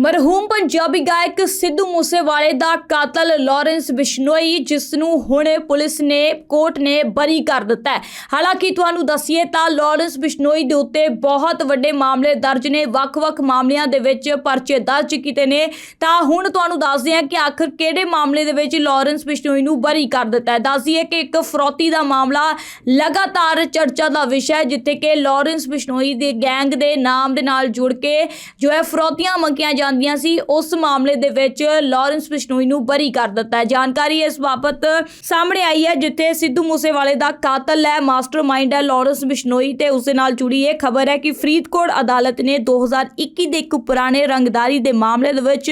ਮਰਹੂਮ ਪੰਜਾਬੀ ਗਾਇਕ ਸਿੱਧੂ ਮੂਸੇਵਾਲੇ ਦਾ ਕਾਤਲ ਲਾਰੈਂਸ ਬਿਸ਼ਨੋਈ ਜਿਸ ਨੂੰ ਹੁਣ ਪੁਲਿਸ ਨੇ, ਕੋਰਟ ਨੇ ਬਰੀ ਕਰ ਦਿੱਤਾ ਹੈ। ਹਾਲਾਂਕਿ ਤੁਹਾਨੂੰ ਦੱਸੀਏ ਤਾਂ ਲਾਰੈਂਸ ਬਿਸ਼ਨੋਈ ਦੇ ਉੱਤੇ ਬਹੁਤ ਵੱਡੇ ਮਾਮਲੇ ਦਰਜ ਨੇ, ਵੱਖ-ਵੱਖ ਮਾਮਲਿਆਂ ਦੇ ਵਿੱਚ ਪਰਚੇ ਦਰਜ ਕੀਤੇ ਨੇ। ਤਾਂ ਹੁਣ ਤੁਹਾਨੂੰ ਦੱਸਦੇ ਹਾਂ ਕਿ ਆਖਰ ਕਿਹੜੇ ਮਾਮਲੇ ਦੇ ਵਿੱਚ ਲਾਰੈਂਸ ਬਿਸ਼ਨੋਈ ਨੂੰ ਬਰੀ ਕਰ ਦਿੱਤਾ ਹੈ। ਦੱਸਦੀਏ ਕਿ ਇੱਕ ਫਰੋਤੀ ਦਾ ਮਾਮਲਾ ਲਗਾਤਾਰ ਚਰਚਾ ਦਾ ਵਿਸ਼ਾ ਹੈ, ਜਿੱਥੇ ਕਿ ਲਾਰੈਂਸ ਬਿਸ਼ਨੋਈ ਦੇ ਗੈਂਗ ਦੇ ਨਾਮ ਦੇ ਨਾਲ ਜੁੜ ਕੇ ਜੋ ਹੈ ਫਰੋਤੀਆਂ ਮੰਗੀਆਂ ਜਾਂਦੀਆਂ ਸੀ, ਉਸ ਮਾਮਲੇ ਦੇ ਵਿੱਚ ਲਾਰੈਂਸ ਬਿਸ਼ਨੋਈ ਨੂੰ ਬਰੀ ਕਰ ਦਿੱਤਾ ਹੈ। ਜਾਣਕਾਰੀ ਇਸ ਬਾਬਤ ਸਾਹਮਣੇ ਆਈ ਹੈ, ਜਿੱਥੇ ਸਿੱਧੂ ਮੂਸੇਵਾਲੇ ਦਾ ਕਾਤਲ ਹੈ। ਮਾਸਟਰਮਾਈਂਡ ਹੈ ਲਾਰੈਂਸ ਬਿਸ਼ਨੋਈ ਤੇ ਉਸ ਦੇ ਨਾਲ ਜੁੜੀ ਇਹ ਖਬਰ ਹੈ ਕਿ ਫਰੀਦਕੋਟ ਅਦਾਲਤ ਨੇ 2021 ਦੇ ਇੱਕ ਪੁਰਾਣੇ ਰੰਗਦਾਰੀ ਦੇ ਮਾਮਲੇ ਦੇ ਵਿੱਚ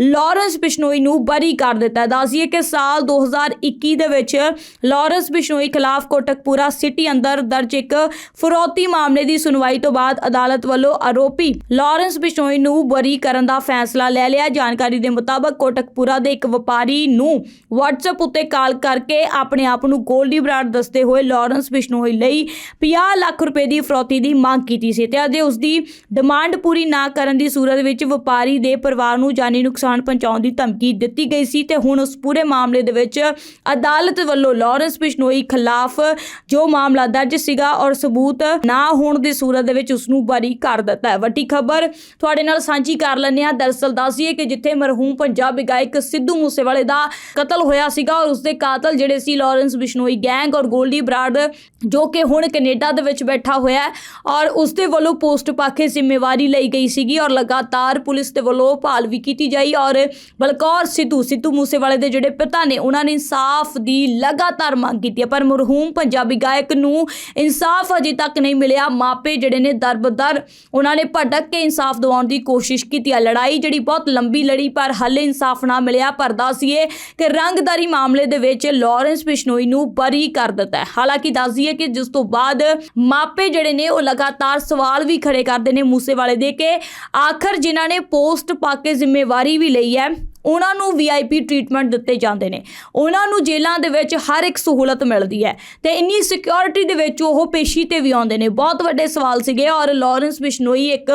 ਲਾਰੈਂਸ ਬਿਸ਼ਨੋਈ ਨੂੰ ਬਰੀ ਕਰ ਦਿੱਤਾ ਹੈ। ਕਿ ਸਾਲ 2021 ਦੇ ਵਿੱਚ ਲਾਰੈਂਸ ਬਿਸ਼ਨੋਈ ਖਿਲਾਫ ਕੋਟਕਪੂਰਾ ਸਿਟੀ ਅੰਦਰ ਦਰਜ ਇੱਕ ਫਰੋਤੀ ਮਾਮਲੇ ਦੀ ਸੁਣਵਾਈ ਤੋਂ ਬਾਅਦ ਅਦਾਲਤ ਵੱਲੋਂ ਆਰੋਪੀ ਲਾਰੈਂਸ ਬਿਸ਼ਨੋਈ ਨੂੰ ਬਰੀ ਕਰਨ ਦਾ ਫੈਸਲਾ ਲੈ ਲਿਆ। ਜਾਣਕਾਰੀ ਦੇ ਮੁਤਾਬਕ ਕੋਟਕਪੂਰਾ ਦੇ ਇੱਕ ਵਪਾਰੀ ਨੂੰ WhatsApp ਉੱਤੇ ਕਾਲ ਕਰਕੇ ਆਪਣੇ ਆਪ ਨੂੰ ਗੋਲਡੀ ਬਰਾਡ ਦੱਸਦੇ ਹੋਏ ਲਾਰੈਂਸ ਬਿਸ਼ਨੋਈ ਲਈ 50 ਲੱਖ ਰੁਪਏ ਦੀ ਫਰੋਤੀ ਦੀ ਮੰਗ ਕੀਤੀ ਸੀ ਤੇ ਅਤੇ ਉਸ ਦੀ ਡਿਮਾਂਡ ਪੂਰੀ ਨਾ ਕਰਨ ਦੀ ਸੂਰਤ ਵਿੱਚ ਵਪਾਰੀ ਦੇ ਪਰਿਵਾਰ ਨੂੰ ਜਾਨੀ ਨੁਕਸਾਨ ਪਹੁੰਚਾਉਣ ਦੀ ਧਮਕੀ ਦਿੱਤੀ ਗਈ ਸੀ ਤੇ ਹੁਣ ਉਸ ਪੂਰੇ ਮਾਮਲੇ ਦੇ ਵਿੱਚ ਅਦਾਲਤ ਵੱਲੋਂ ਲਾਰੈਂਸ ਬਿਸ਼ਨੋਈ ਖਿਲਾਫ ਜੋ ਮਾਮਲਾ ਦਰਜ ਸੀਗਾ ਔਰ ਸਬੂਤ ਨਾ ਹੋਣ ਦੀ ਸੂਰਤ ਦੇ ਵਿੱਚ ਉਸ ਨੂੰ ਬਰੀ ਕਰ ਦਿੱਤਾ ਹੈ। ਵੱਡੀ ਖਬਰ ਤੁਹਾਡੇ ਨਾਲ ਸਾਂਝੀ ਕਰ ਲੈਂਦੇ ਹਾਂ ਦਰਅਸਲ ਦੱਸੀਏ ਕਿ ਜਿੱਥੇ ਮਰਹੂਮ ਪੰਜਾਬੀ ਗਾਇਕ ਸਿੱਧੂ ਮੂਸੇਵਾਲੇ ਦਾ ਕਤਲ ਹੋਇਆ ਸੀਗਾ ਔਰ ਉਸਦੇ ਕਾਤਲ ਜਿਹੜੇ ਸੀ ਲਾਰੈਂਸ ਬਿਸ਼ਨੋਈ ਗੈਂਗ ਔਰ ਗੋਲਡੀ ਬਰਾਡ ਜੋ ਕਿ ਹੁਣ ਕੈਨੇਡਾ ਦੇ ਵਿੱਚ ਬੈਠਾ ਹੋਇਆ ਹੈ ਔਰ ਉਸਦੇ ਵੱਲੋਂ ਪੋਸਟ ਪਾ ਜ਼ਿੰਮੇਵਾਰੀ ਲਈ ਗਈ ਸੀਗੀ ਔਰ ਲਗਾਤਾਰ ਪੁਲਿਸ ਦੇ ਵੱਲੋਂ ਭਾਲ ਵੀ ਕੀਤੀ ਜਾਈ ਔਰ ਬਲਕੌਰ ਸਿੱਧੂ ਸਿੱਧੂ ਮੂਸੇਵਾਲੇ ਦੇ ਜਿਹੜੇ ਪਿਤਾ ਨੇ, ਉਹਨਾਂ ਨੇ ਇਨਸਾਫ ਦੀ ਲਗਾਤਾਰ ਮੰਗ ਕੀਤੀ ਹੈ। ਪਰ ਮਰਹੂਮ ਪੰਜਾਬੀ ਗਾਇਕ ਨੂੰ ਇਨਸਾਫ ਅਜੇ ਤੱਕ ਨਹੀਂ ਮਿਲਿਆ। ਮਾਪੇ ਜਿਹੜੇ ਨੇ ਦਰਬਦਰ, ਉਹਨਾਂ ਨੇ ਭਟਕ ਕੇ ਇਨਸਾਫ ਦਿਵਾਉਣ ਦੀ ਕੋਸ਼ਿਸ਼ ਕੀਤੀ ਹੈ। ਲੜਾਈ ਜਿਹੜੀ ਬਹੁਤ ਲੰਬੀ ਲੜੀ, ਪਰ ਹਾਲੇ ਇਨਸਾਫ ਨਾ ਮਿਲਿਆ, ਪਰ ਦੱਸੀਏ ਕਿ ਰੰਗਦਾਰੀ ਮਾਮਲੇ ਦੇ ਵਿੱਚ ਲਾਰੈਂਸ ਬਿਸ਼ਨੋਈ ਨੂੰ ਬਰੀ ਕਰ ਦਿੱਤਾ ਹੈ। ਹਾਲਾਂਕਿ ਦੱਸਦੀਏ ਕਿ ਜਿਸ ਤੋਂ ਬਾਅਦ ਮਾਪੇ ਜਿਹੜੇ ਨੇ, ਉਹ ਲਗਾਤਾਰ ਸਵਾਲ ਵੀ ਖੜੇ ਕਰਦੇ ਨੇ ਮੂਸੇਵਾਲੇ ਦੇ ਕਿ ਆਖਰ ਜਿਨ੍ਹਾਂ ਨੇ ਪੋਸਟ ਪਾ ਕੇ ਜ਼ਿੰਮੇਵਾਰੀ ਵੀ ਲਈ ਹੈ ਉਹਨਾਂ ਨੂੰ ਵੀਆਈਪੀ ਟ੍ਰੀਟਮੈਂਟ ਦਿੱਤੇ ਜਾਂਦੇ ਨੇ। ਉਹਨਾਂ ਨੂੰ ਜੇਲ੍ਹਾਂ ਦੇ ਵਿੱਚ ਹਰ ਇੱਕ ਸਹੂਲਤ ਮਿਲਦੀ ਹੈ। ਤੇ ਇੰਨੀ ਸਿਕਿਉਰਿਟੀ ਦੇ ਵਿੱਚ ਉਹ ਪੇਸ਼ੀ ਤੇ ਵੀ ਆਉਂਦੇ ਨੇ। ਬਹੁਤ ਵੱਡੇ ਸਵਾਲ ਸੀਗੇ ਔਰ ਲਾਰੈਂਸ ਬਿਸ਼ਨੋਈ ਇੱਕ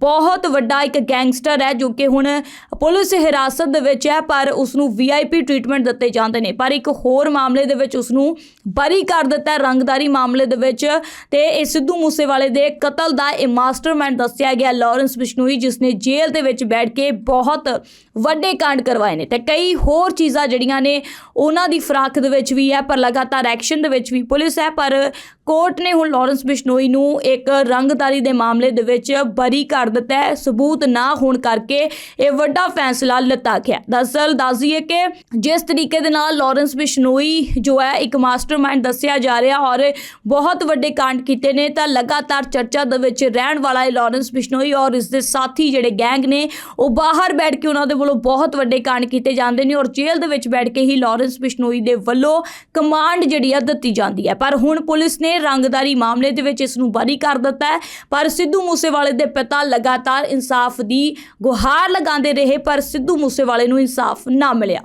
ਬਹੁਤ ਵੱਡਾ ਇੱਕ ਗੈਂਗਸਟਰ ਹੈ ਜੋ ਕਿ ਹੁਣ ਪੁਲਿਸ ਹਿਰਾਸਤ ਦੇ ਵਿੱਚ ਹੈ, ਪਰ ਉਸ ਨੂੰ ਵੀਆਈਪੀ ਟ੍ਰੀਟਮੈਂਟ ਦਿੱਤੇ ਜਾਂਦੇ ਨੇ। ਪਰ ਇੱਕ ਹੋਰ ਮਾਮਲੇ ਦੇ ਵਿੱਚ ਉਸ ਨੂੰ ਬਰੀ ਕਰ ਦਿੱਤਾ ਰੰਗਦਾਰੀ ਮਾਮਲੇ ਦੇ ਵਿੱਚ। ਤੇ ਇਹ ਸਿੱਧੂ ਮੂਸੇਵਾਲੇ ਦੇ ਕਤਲ ਦਾ ਇਹ ਮਾਸਟਰਮਾਈਂਡ ਦੱਸਿਆ ਗਿਆ ਲਾਰੈਂਸ ਬਿਸ਼ਨੋਈ ਜਿਸ ਨੇ ਜੇਲ੍ਹ ਦੇ ਵਿੱਚ ਬੈਠ ਕੇ ਬਹੁਤ ਵੱਡੇ ਕਾਂਡ ਕਰਵਾਏ ਨੇ ਤੇ ਕਈ ਹੋਰ ਚੀਜ਼ਾਂ ਜਿਹੜੀਆਂ ਨੇ ਉਹਨਾਂ ਦੀ ਫਰਾਕ ਦੇ ਵਿੱਚ ਵੀ ਹੈ, ਪਰ ਲਗਾਤਾਰ ਐਕਸ਼ਨ ਦੇ ਵਿੱਚ ਵੀ ਪੁਲਿਸ ਹੈ, ਪਰ ਕੋਰਟ ਨੇ ਹੁਣ ਲਾਰੈਂਸ ਬਿਸ਼ਨੋਈ ਨੂੰ ਇੱਕ ਰੰਗਦਾਰੀ ਦੇ ਮਾਮਲੇ ਦੇ ਵਿੱਚ ਬਰੀ ਕਰ ਦਿੱਤਾ ਹੈ। ਸਬੂਤ ਨਾ ਹੋਣ ਕਰਕੇ ਇਹ ਵੱਡਾ ਫੈਸਲਾ ਲਿੱਤਾ ਗਿਆ। ਦਰਅਸਲ ਦੱਸਦੀਏ ਕਿ ਜਿਸ ਤਰੀਕੇ ਦੇ ਨਾਲ ਲਾਰੈਂਸ ਬਿਸ਼ਨੋਈ ਜੋ ਹੈ, ਇੱਕ ਮਾਸਟਰਮਾਈਂਡ ਦੱਸਿਆ ਜਾ ਰਿਹਾ ਔਰ ਬਹੁਤ ਵੱਡੇ ਕਾਂਡ ਕੀਤੇ ਨੇ, ਤਾਂ ਲਗਾਤਾਰ ਚਰਚਾ ਦੇ ਵਿੱਚ ਰਹਿਣ ਵਾਲਾ ਹੈ ਲਾਰੈਂਸ ਬਿਸ਼ਨੋਈ ਔਰ ਇਸ ਦੇ ਸਾਥੀ ਜਿਹੜੇ ਗੈਂਗ ਨੇ, ਉਹ ਬਾਹਰ ਬੈਠ ਕੇ ਉਹਨਾਂ ਦੇ ਵੱਲੋਂ ਬਹੁਤ ਵੱਡੇ ਕਾਂਡ ਕੀਤੇ ਜਾਂਦੇ ਨੇ ਔਰ ਜੇਲ੍ਹ ਦੇ ਵਿੱਚ ਬੈਠ ਕੇ ਹੀ ਲਾਰੈਂਸ ਬਿਸ਼ਨੋਈ ਦੇ ਵੱਲੋਂ ਕਮਾਂਡ ਜਿਹੜੀ ਆ ਦਿੱਤੀ ਜਾਂਦੀ ਹੈ। ਪਰ ਹੁਣ ਪੁਲਿਸ ਨੇ ਨੇ ਰੰਗਦਾਰੀ ਮਾਮਲੇ ਦੇ ਵਿੱਚ ਇਸ ਨੂੰ ਬਰੀ ਕਰ ਦਿੱਤਾ ਹੈ। ਪਰ ਸਿੱਧੂ ਮੂਸੇਵਾਲੇ ਦੇ ਪਿਤਾ ਲਗਾਤਾਰ ਇਨਸਾਫ ਦੀ ਗੁਹਾਰ ਲਗਾਉਂਦੇ ਰਹੇ, ਪਰ ਸਿੱਧੂ ਮੂਸੇਵਾਲੇ ਨੂੰ ਇਨਸਾਫ ਨਾ ਮਿਲਿਆ।